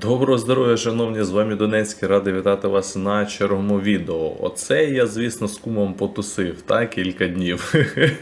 Доброго здоров'я, шановні, з вами Донецький, радий вітати вас на черговому відео. Оце я, звісно, з кумом потусив, так, кілька днів.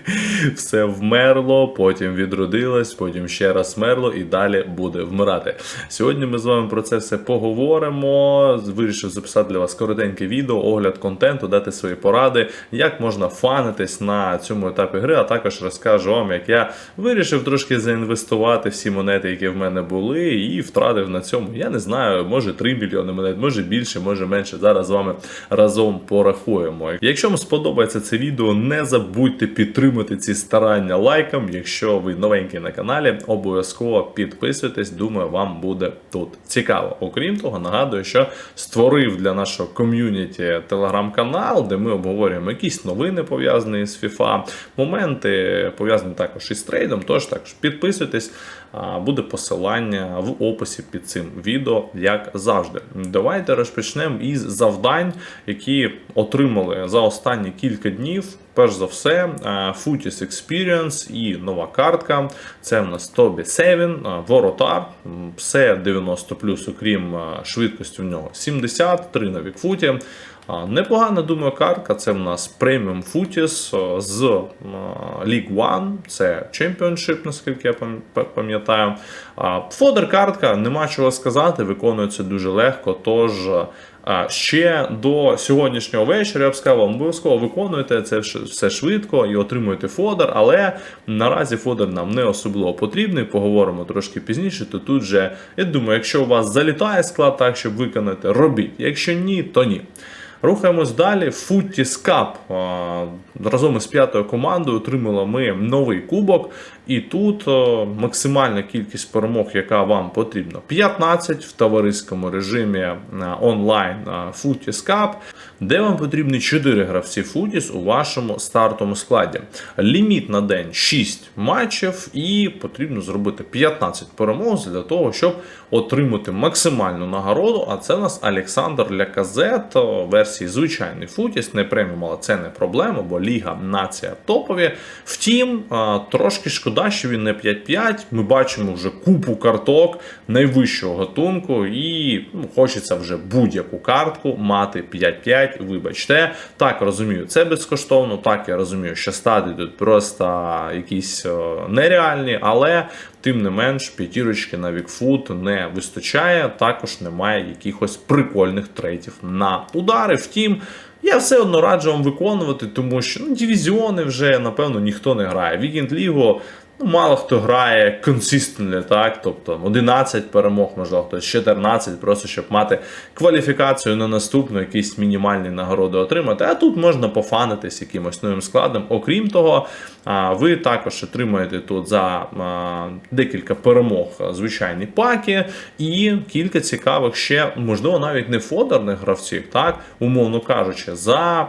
Все вмерло, потім відродилось, потім ще раз вмерло і далі буде вмирати. Сьогодні ми з вами про це все поговоримо. Вирішив записати для вас коротеньке відео, огляд контенту, дати свої поради, як можна фанитись на цьому етапі гри, а також розкажу вам, як я вирішив трошки заінвестувати всі монети, які в мене були, і втратив на цьому. Я не знаю, може 3 мільйони монет, може більше, може менше. Зараз з вами разом порахуємо. Якщо вам сподобається це відео, не забудьте підтримати ці старання лайком. Якщо ви новенький на каналі, обов'язково підписуйтесь. Думаю, вам буде тут цікаво. Окрім того, нагадую, що створив для нашого ком'юніті телеграм-канал, де ми обговорюємо якісь новини пов'язані з FIFA, моменти пов'язані також із трейдом. Тож також підписуйтесь, буде посилання в описі під цим відео, як завжди. Давайте розпочнемо із завдань, які отримали за останні кілька днів. Перш за все, е, Experience і нова картка. Це в нас Тобі Севін, Воротар. Все 90 окрім е, швидкості в нього 70, 3 на Вікфуті. Непогана, думаю, картка. Це в нас Footies е, з League One, це Championship, наскільки я пам'ятаю. Фодер картка, нема чого сказати, виконується дуже легко. Тож ще до сьогоднішнього вечора я б сказав, обов'язково виконуєте це все швидко і отримуєте фодер, але наразі фодер нам не особливо потрібний. Поговоримо трошки пізніше. То тут же, я думаю, якщо у вас залітає склад так, щоб виконати, робіть. Якщо ні, то ні. Рухаємось далі. Футіс Кап разом із п'ятою командою отримали ми новий кубок. І тут максимальна кількість перемог, яка вам потрібна, 15 в товариському режимі онлайн Футіс Кап, де вам потрібні 4 гравці Футіс у вашому стартовому складі. Ліміт на день 6 матчів, і потрібно зробити 15 перемог для того, щоб отримати максимальну нагороду. А це у нас Олександр Ляказет версії звичайний Футіс, не преміум, але це не проблема, бо Ліга Нація топові. Втім, трошки шкода, що він не 5-5. Ми бачимо вже купу карток найвищого гатунку, і ну, хочеться вже будь-яку картку мати 5-5. Вибачте, так розумію, це безкоштовно. Так я розумію, що стати тут просто якісь е, нереальні, але. Тим не менш, п'ятірочки на Вікфут не вистачає, також немає якихось прикольних трейтів на удари. Втім, я все одно раджу вам виконувати, тому що ну, дивізіони вже, напевно, ніхто не грає. Вікенд Лігу ну, мало хто грає consistently, так, тобто 11 перемог, можливо, хтось 14, просто щоб мати кваліфікацію на наступну, якісь мінімальні нагороди отримати. А тут можна пофанитись якимось новим складом. Окрім того, ви також отримаєте тут за декілька перемог звичайні паки і кілька цікавих ще, можливо, навіть не фодерних гравців, так, умовно кажучи, за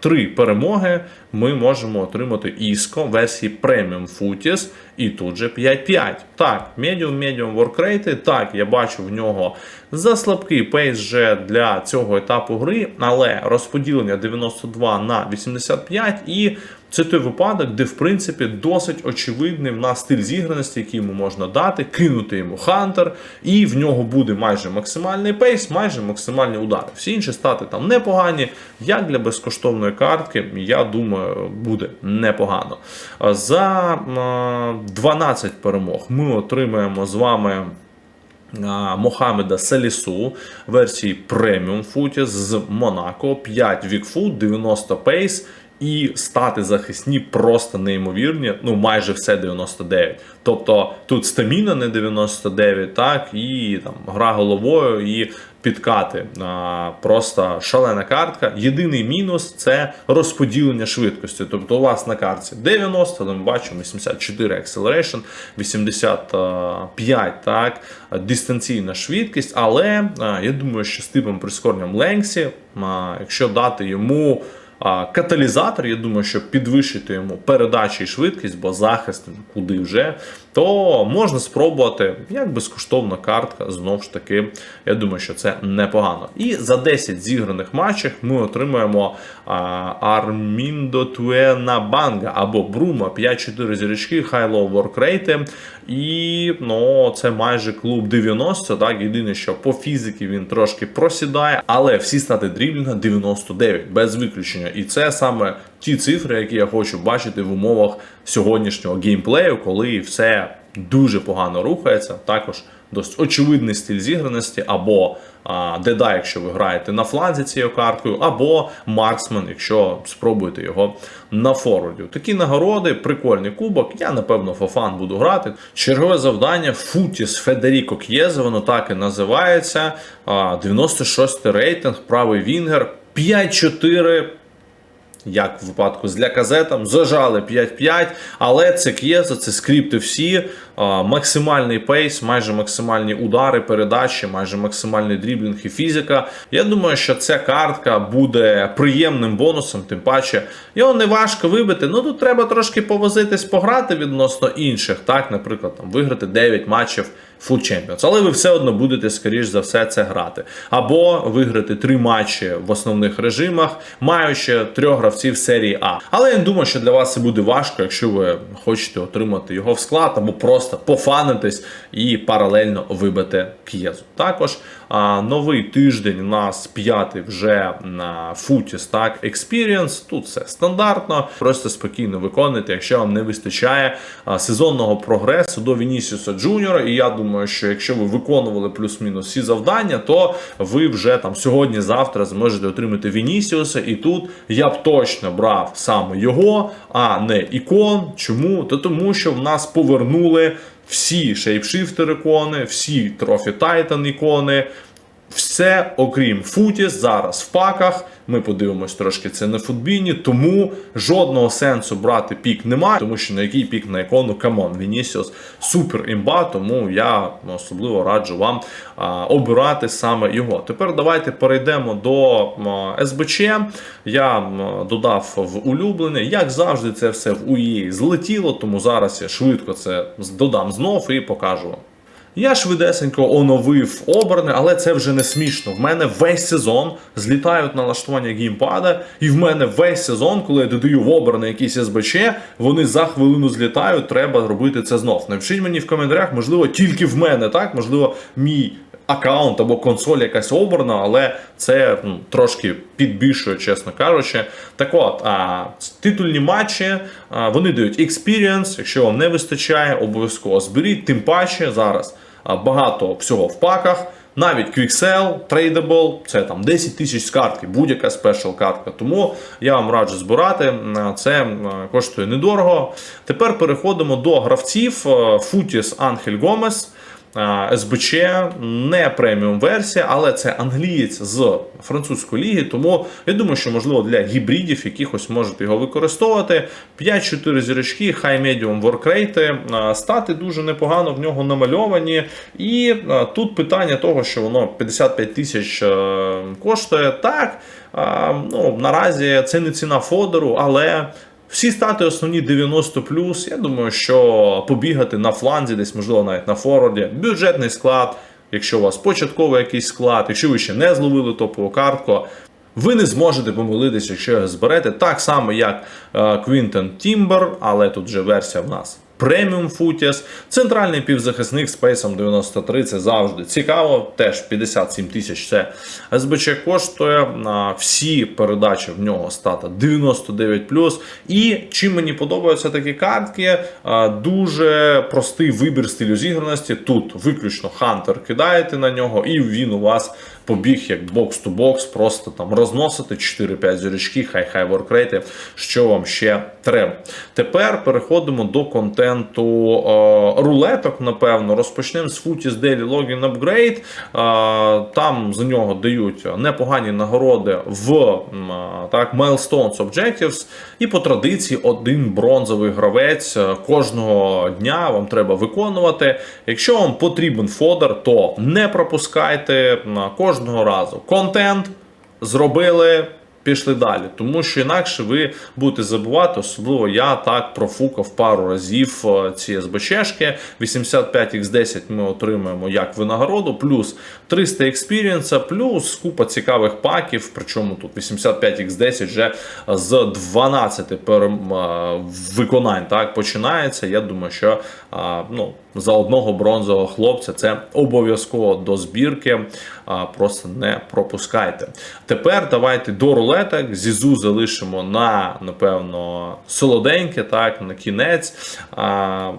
три перемоги ми можемо отримати іско версії Premium Footies і тут же 5-5. Так, medium workrate, так, я бачу в нього заслабкий пейс вже для цього етапу гри, але розподілення 92 на 85 і це той випадок, де в принципі досить очевидний в нас стиль зіграності, який йому можна дати, кинути йому хантер, і в нього буде майже максимальний пейс, майже максимальні удари. Всі інші стати там непогані. Як для безкоштовної картки, я думаю, буде непогано. За 12 перемог ми отримаємо з вами. Мохамеда Салісу версії Premium Footies з Монако, 5 Вікфут, 90 пейс. І стати захисні просто неймовірні, ну майже все 99. Тобто тут стаміна не 99, так, і там гра головою, і підкати. А, просто шалена картка. Єдиний мінус це розподілення швидкості. Тобто у вас на картці 90, але ми бачимо 84 Acceleration, 85 так, дистанційна швидкість. Але а, я думаю, що з типом прискоренням Ленксі, а, якщо дати йому. Каталізатор, я думаю, що підвищити йому передачі і швидкість, бо захист куди вже, то можна спробувати як безкоштовна картка. Знову ж таки, я думаю, що це непогано. І за 10 зіграних матчів ми отримаємо а, Арміндо Туена Банга або Брума 5-4 зірочки, хай-лоу воркрейти. І ну, це майже клуб 90. Так, єдине, що по фізиці він трошки просідає, але всі стати дріблінга 99 без виключення. І це саме ті цифри, які я хочу бачити в умовах сьогоднішнього геймплею, коли все дуже погано рухається. Також досить очевидний стиль зіграності, або деда, якщо ви граєте на фланзі цією карткою, або марксмен, якщо спробуєте його на форварді. Такі нагороди, прикольний кубок. Я напевно фофан буду грати. Чергове завдання Футіс Федеріко К'єзе, воно так і називається. А, 96 рейтинг, правий Вінгер, 5-4 як в випадку з ляказетом, зажали 5-5, але це к'єса, це скрипти всі, максимальний пейс, майже максимальні удари, передачі, майже максимальний дріблінг і фізика. Я думаю, що ця картка буде приємним бонусом, тим паче його не важко вибити. Ну тут треба трошки повозитись, пограти відносно інших. Так, наприклад, там виграти 9 матчів Full Champions. Але ви все одно будете, скоріш за все, це грати. Або виграти три матчі в основних режимах, маючи трьох гравців серії А. Але я думаю, що для вас це буде важко, якщо ви хочете отримати його в склад, або просто пофанитись і паралельно вибити к'єзу. Також новий тиждень у нас п'ятий вже на Footies, так, Experience. Тут все стандартно, просто спокійно виконуйте, якщо вам не вистачає сезонного прогресу до Вінісіуса Джуніора. І я думаю, що якщо ви виконували плюс-мінус всі завдання, то ви вже там сьогодні-завтра зможете отримати Вінісіуса. І тут я б точно брав саме його, а не ікон. Чому? То тому, що в нас повернули всі шейпшифтер ікони, всі трофі Тайтан ікони. Все, окрім Футіс, зараз в паках. Ми подивимось трошки це на футбіні, тому жодного сенсу брати пік немає, тому що на який пік на ікону камон, Вінісіус супер імба, тому я особливо раджу вам а, обирати саме його. Тепер давайте перейдемо до а, СБЧ. Я а, додав в улюблене. Як завжди, це все в УЄ злетіло, тому зараз я швидко це додам знов і покажу вам. Я швидесенько оновив обране, але це вже не смішно. В мене весь сезон злітають налаштування геймпада, і в мене весь сезон, коли я додаю в обране якийсь СБЧ, вони за хвилину злітають. Треба робити це знов. Напишіть мені в коментарях, можливо, тільки в мене, так? Можливо, мій. Аккаунт або консоль якась обрана, але це ну, трошки підбільшує, чесно кажучи. Так от, а, титульні матчі а, вони дають experience, якщо вам не вистачає, обов'язково зберіть. Тим паче зараз багато всього в паках. Навіть QXL, Tradable, це там 10 тисяч з картки, будь-яка спешл картка. Тому я вам раджу збирати. Це коштує недорого. Тепер переходимо до гравців. Футіс Анхель Гомес. СБЧ не преміум версія, але це англієць з французької ліги. Тому я думаю, що можливо для гібридів якихось можете його використовувати. 5-4 зірочки, хай медіум воркрейти. Стати дуже непогано в нього намальовані. І тут питання того, що воно 55 тисяч коштує. Так, ну наразі це не ціна фодеру, але. Всі стати основні 90 Я думаю, що побігати на фланзі, десь, можливо, навіть на форварді, бюджетний склад, якщо у вас початковий якийсь склад, якщо ви ще не зловили топову картку, ви не зможете помилитися, якщо його зберете. Так само, як Квінтон Тімбер, але тут вже версія в нас. Преміум Футіс, центральний півзахисник з пейсом 93, це завжди цікаво. Теж 57 тисяч це СБЧ коштує. Всі передачі в нього стата 99. І чим мені подобаються такі картки, дуже простий вибір стилю зіграності. Тут виключно Хантер кидаєте на нього, і він у вас побіг як бокс-ту-бокс, просто там розносити 4-5 зірочки, хай-хай воркрейти, що вам ще треба. Тепер переходимо до контенту е, рулеток, напевно. Розпочнемо з Footies Daily Login Upgrade. Е, там за нього дають непогані нагороди в е, так, Milestones Objectives. І по традиції один бронзовий гравець е, кожного дня вам треба виконувати. Якщо вам потрібен фодер, то не пропускайте на кожного разу. Контент зробили. пішли далі. Тому що інакше ви будете забувати, особливо я так профукав пару разів е, ці СБЧшки. 85x10 ми отримаємо як винагороду, плюс 300 експірієнса, плюс купа цікавих паків. Причому тут 85x10 вже з 12 перем- е, виконань так починається. Я думаю, що ну, за одного бронзового хлопця це обов'язково до збірки. Просто не пропускайте. Тепер давайте до рулеток. Зізу залишимо на, напевно, солоденьке, так, на кінець. А,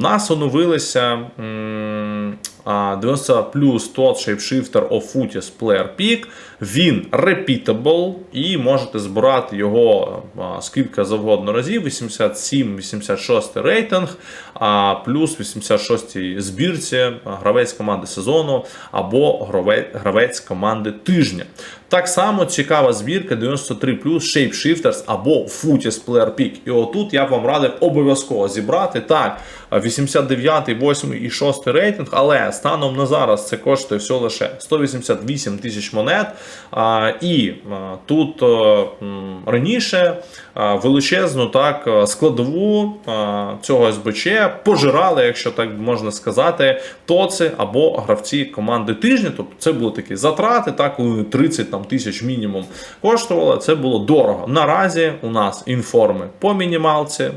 нас оновилися. м, а, 90 плюс тот Shapeshifter of Footies Player Peak. Він repeatable і можете збирати його скільки завгодно разів. 87, 86 рейтинг, а плюс 86 збірці гравець команди сезону або гравець, команди тижня. Так само цікава збірка 93 плюс Shapeshifters або Footies Player Peak. І отут я б вам радив обов'язково зібрати. Так, 89, 8 і 6 рейтинг, але станом на зараз це коштує всього лише 188 тисяч монет. І тут раніше величезну так складову цього СБЧ пожирали, якщо так можна сказати, тоци або гравці команди тижня. Тобто це були такі затрати, так коли 30 там, тисяч мінімум коштувало. Це було дорого. Наразі у нас інформи по мінімалці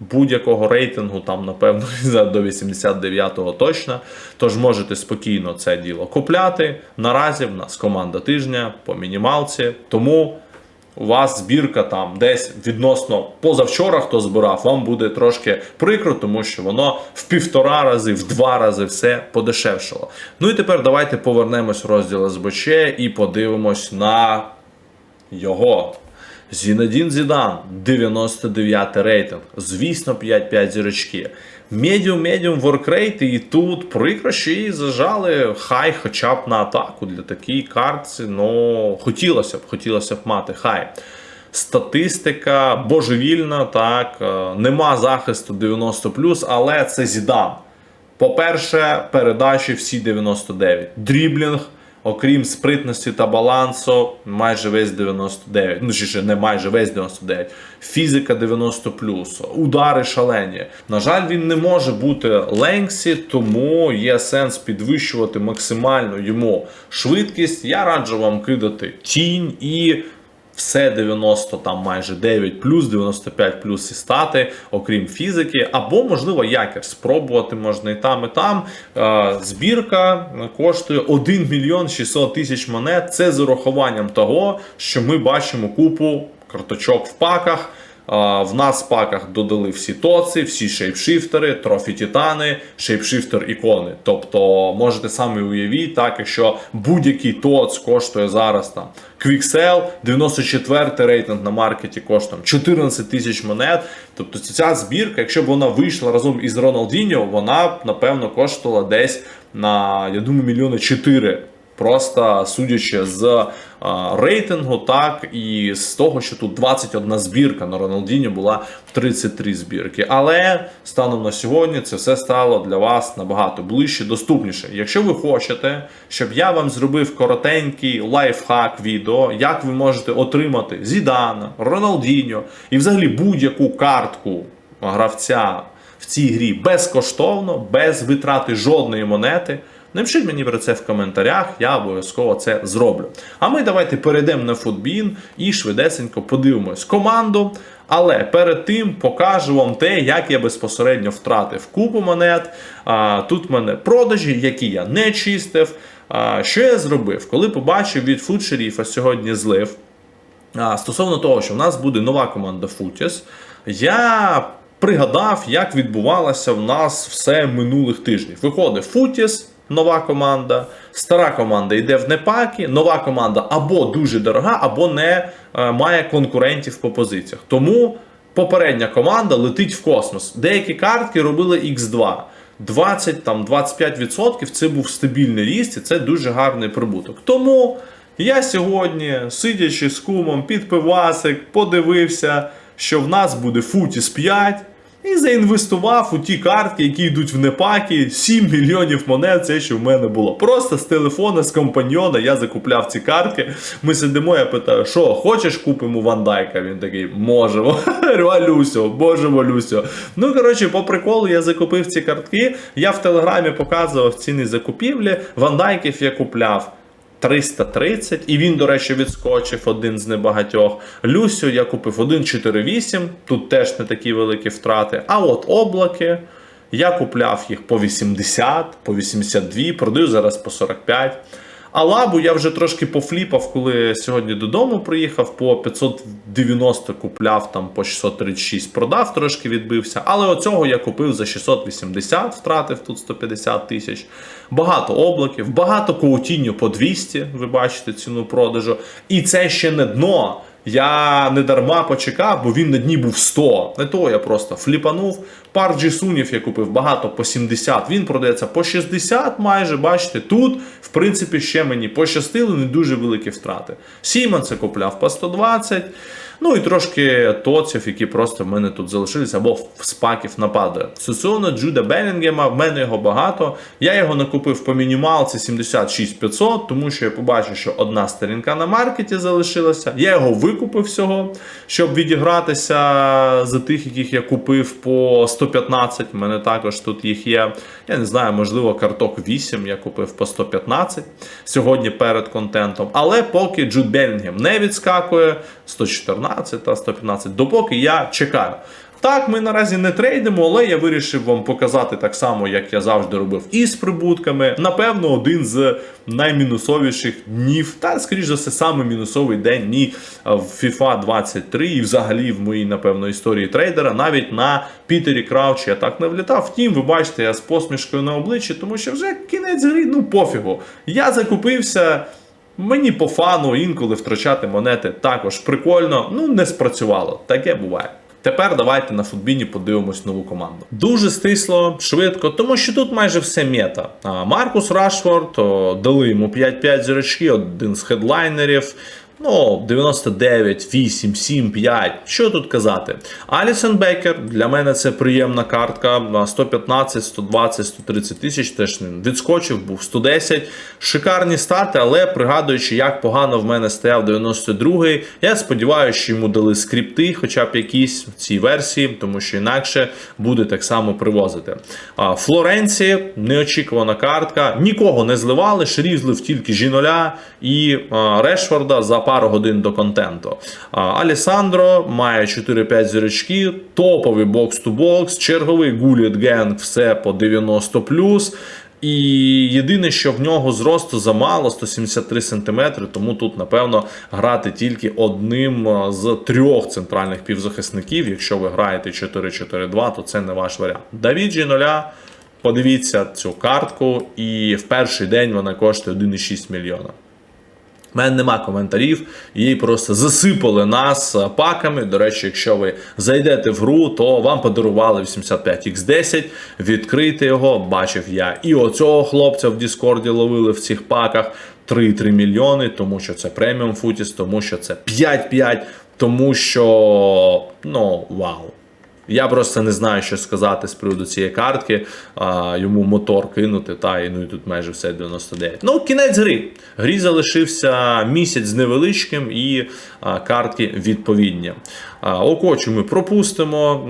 будь-якого рейтингу, там, напевно, до 89-го точно. Тож можете спокійно це діло купляти. Наразі в нас команда тижня по мінімалці. Тому у вас збірка там десь відносно позавчора, хто збирав, вам буде трошки прикро, тому що воно в півтора рази, в два рази все подешевшало. Ну і тепер давайте повернемось в розділ СБЧ і подивимось на його. Зінедін Зідан, 99 рейтинг. Звісно, 5-5 зірочки. Медіум, медіум воркрейт, і тут прикро, що її зажали хай хоча б на атаку для такій картці. Ну, хотілося б, хотілося б мати хай. Статистика божевільна, так, е, нема захисту 90, але це Зідан. По-перше, передачі всі 99. Дріблінг, окрім спритності та балансу, майже весь 99. Ну, чи ще не майже весь 99. Фізика 90 удари шалені. На жаль, він не може бути Ленксі, тому є сенс підвищувати максимально йому швидкість. Я раджу вам кидати тінь і все 90, там майже 9 плюс, 95 плюс і стати, окрім фізики, або, можливо, якір. Спробувати можна і там, і там. Е, Збірка коштує 1 мільйон 600 тисяч монет. Це з урахуванням того, що ми бачимо купу карточок в паках. В нас паках додали всі тоци, всі шейпшифтери, трофі титани, шейпшифтер ікони. Тобто можете самі уявіть, так, якщо будь-який тоц коштує зараз там Quicksell, 94 рейтинг на маркеті коштує 14 тисяч монет. Тобто ця збірка, якщо б вона вийшла разом із Роналдіньо, вона б напевно коштувала десь на я думаю мільйони 4. Просто судячи з а, рейтингу, так і з того, що тут 21 збірка на Роналдіні була 33 збірки. Але станом на сьогодні це все стало для вас набагато ближче, доступніше. Якщо ви хочете, щоб я вам зробив коротенький лайфхак відео, як ви можете отримати Зідана, Роналдіньо і взагалі будь-яку картку гравця в цій грі безкоштовно, без витрати жодної монети. Напишіть мені про це в коментарях, я обов'язково це зроблю. А ми давайте перейдемо на футбін і швидесенько подивимось команду. Але перед тим покажу вам те, як я безпосередньо втратив купу монет. Тут в мене продажі, які я не чистив. Що я зробив? Коли побачив від фудшеріфа сьогодні злив. Стосовно того, що в нас буде нова команда Футіс, я пригадав, як відбувалося в нас все минулих тижнів. Виходить Футіс, нова команда, стара команда йде в непаки, нова команда або дуже дорога, або не е, має конкурентів по позиціях. Тому попередня команда летить в космос. Деякі картки робили X2. 20 там 25% це був стабільний ріст, і це дуже гарний прибуток. Тому я сьогодні, сидячи з кумом під пивасик, подивився, що в нас буде Футіс 5. І заінвестував у ті картки, які йдуть в непакі. 7 мільйонів монет, це що в мене було. Просто з телефона, з компаньйона я закупляв ці картки. Ми сидимо, я питаю, що, хочеш купимо Ван Дайка? Він такий, можемо. Алюсю, можемо, Люсю. Ну, коротше, по приколу я закупив ці картки. Я в телеграмі показував ціни закупівлі. Ван Дайків я купляв. 330, і він, до речі, відскочив один з небагатьох. Люсю я купив 1,48, тут теж не такі великі втрати. А от облаки я купляв їх по 80, по 82, продаю зараз по 45. А лабу я вже трошки пофліпав, коли сьогодні додому приїхав, по 590 купляв, там по 636 продав, трошки відбився. Але оцього я купив за 680, втратив тут 150 тисяч. Багато облаків, багато коутінню по 200, ви бачите ціну продажу. І це ще не дно. Я не дарма почекав, бо він на дні був 100. Не то я просто фліпанув. Пар джісунів я купив багато по 70. Він продається по 60 майже. Бачите, тут, в принципі, ще мені пощастило, не дуже великі втрати. Сімонса купляв по 120. Ну і трошки тоців, які просто в мене тут залишилися, або в спаків нападає. Стосовно Джуда Белінгема, в мене його багато. Я його накупив по мінімалці 76500, тому що я побачив, що одна сторінка на маркеті залишилася. Я його викупив всього, щоб відігратися за тих, яких я купив по 115. в мене також тут їх є. Я не знаю, можливо, карток 8 я купив по 115 сьогодні перед контентом. Але поки Джуд Белінгем не відскакує 114 та 115, допоки я чекаю. Так, ми наразі не трейдимо, але я вирішив вам показати так само, як я завжди робив, і з прибутками. Напевно, один з наймінусовіших днів, та, скоріш за все, саме мінусовий день ні в FIFA 23 і взагалі в моїй, напевно, історії трейдера. Навіть на Пітері Краучі я так не влітав. Втім, ви бачите, я з посмішкою на обличчі, тому що вже кінець гри, ну пофігу. Я закупився. Мені по фану інколи втрачати монети також прикольно, ну не спрацювало. Таке буває. Тепер давайте на футбіні подивимось нову команду. Дуже стисло, швидко, тому що тут майже все мета. Маркус Рашфорд дали йому 5-5 зірочки, один з хедлайнерів. Ну, 99, 8, 7, 5. Що тут казати? Алісон Бекер для мене це приємна картка. 115, 120, 130 тисяч теж відскочив, був 110. Шикарні стати, але пригадуючи, як погано в мене стояв 92-й, я сподіваюся, що йому дали скрипти, хоча б якісь в цій версії, тому що інакше буде так само привозити. А, Флоренції неочікувана картка. Нікого не зливали, Шрів злив тільки Жіноля і Решфорда за пару годин до контенту. Алісандро має 4-5 зірочки, топовий бокс-ту-бокс, черговий Гуліт Генг, все по 90 І єдине, що в нього зросту замало 173 см, тому тут, напевно, грати тільки одним з трьох центральних півзахисників. Якщо ви граєте 4-4-2, то це не ваш варіант. Давід нуля. Подивіться цю картку, і в перший день вона коштує 1,6 мільйона. Мене нема коментарів, її просто засипали нас паками. До речі, якщо ви зайдете в гру, то вам подарували 85X10. Відкрийте його, бачив я. І оцього хлопця в Діскорді ловили в цих паках 3,3 мільйони, тому що це преміум футіс, тому що це 5-5, тому що ну вау. Я просто не знаю, що сказати з приводу цієї картки. А, йому мотор кинути, та і ну і тут майже все 99. Ну, кінець гри. Грі залишився місяць з невеличким і а, картки відповідні. Окочу ми пропустимо.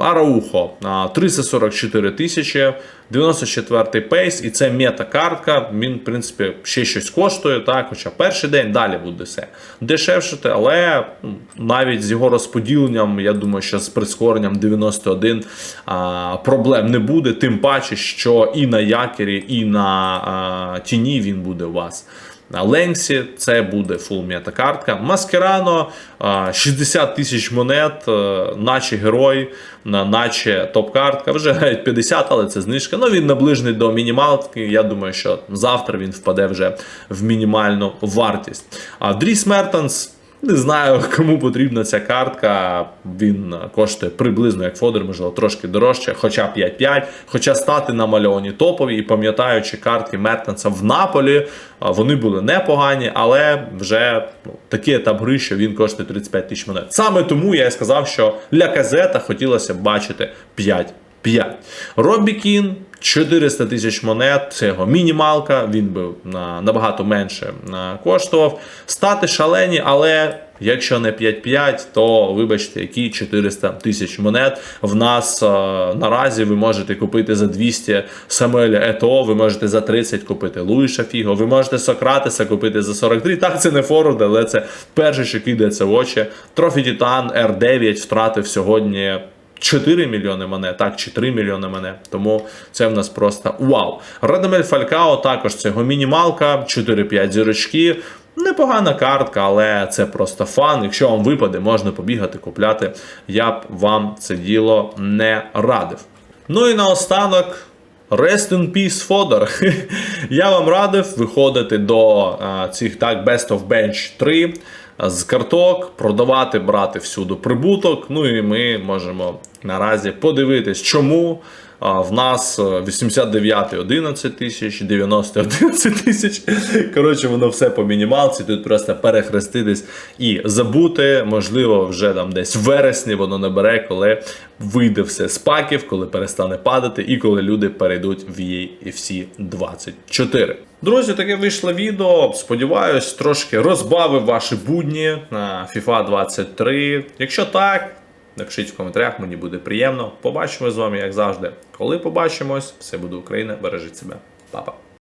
Араухо 344 тисячі. 94-й пейс, і це мета-картка. Він, в принципі, ще щось коштує, так, хоча перший день далі буде все дешевшити, але навіть з його розподіленням, я думаю, що з прискоренням 91 а, проблем не буде. Тим паче, що і на якері, і на тіні він буде у вас. На Ленсі це буде фул мета картка. Маскерано 60 тисяч монет, е, наче герой, наче топ-картка. Вже грають 50, але це знижка. Ну він наближений до мінімалки. Я думаю, що завтра він впаде вже в мінімальну вартість. А Дріс Мертенс. Не знаю, кому потрібна ця картка. Він е, коштує приблизно як Фодер, можливо, трошки дорожче, хоча 5-5. Хоча стати намальовані топові і пам'ятаючи картки Мертенса в Наполі, е, вони були непогані, але вже ну, такий етап гри, що він коштує 35 тисяч монет. Саме тому я і сказав, що для казета хотілося б бачити 5. 5. Робі Кін 400 тисяч монет, це його мінімалка, він би на, набагато менше е, коштував. Стати шалені, але якщо не 5-5, то вибачте, які 400 тисяч монет. В нас е, наразі ви можете купити за 200 Самуеля Ето, ви можете за 30 купити Луїша Фіго, ви можете Сократеса купити за 43. Так, це не форвард, але це перше, що кидається в очі. Трофі Титан R9 втратив сьогодні. 4 мільйони монет, так, чи 3 мільйони монет. Тому це в нас просто вау. Радамель Фалькао також це його мінімалка, 4-5 зірочки. Непогана картка, але це просто фан. Якщо вам випаде, можна побігати, купляти. Я б вам це діло не радив. Ну і наостанок. Rest in peace, Fodor. Я вам радив виходити до а, цих так Best of Bench 3 з карток, продавати, брати всюди прибуток. Ну і ми можемо наразі подивитись, чому в нас 89 11 тисяч, 90 11 тисяч. Коротше, воно все по мінімалці. Тут просто перехреститись і забути. Можливо, вже там десь в вересні воно набере, коли вийде все з паків, коли перестане падати, і коли люди перейдуть в EFC 24. Друзі, таке вийшло відео. Сподіваюсь, трошки розбавив ваші будні на FIFA 23. Якщо так, напишіть в коментарях, мені буде приємно. Побачимо з вами, як завжди. Коли побачимось, все буде Україна. Бережіть себе. Па-па.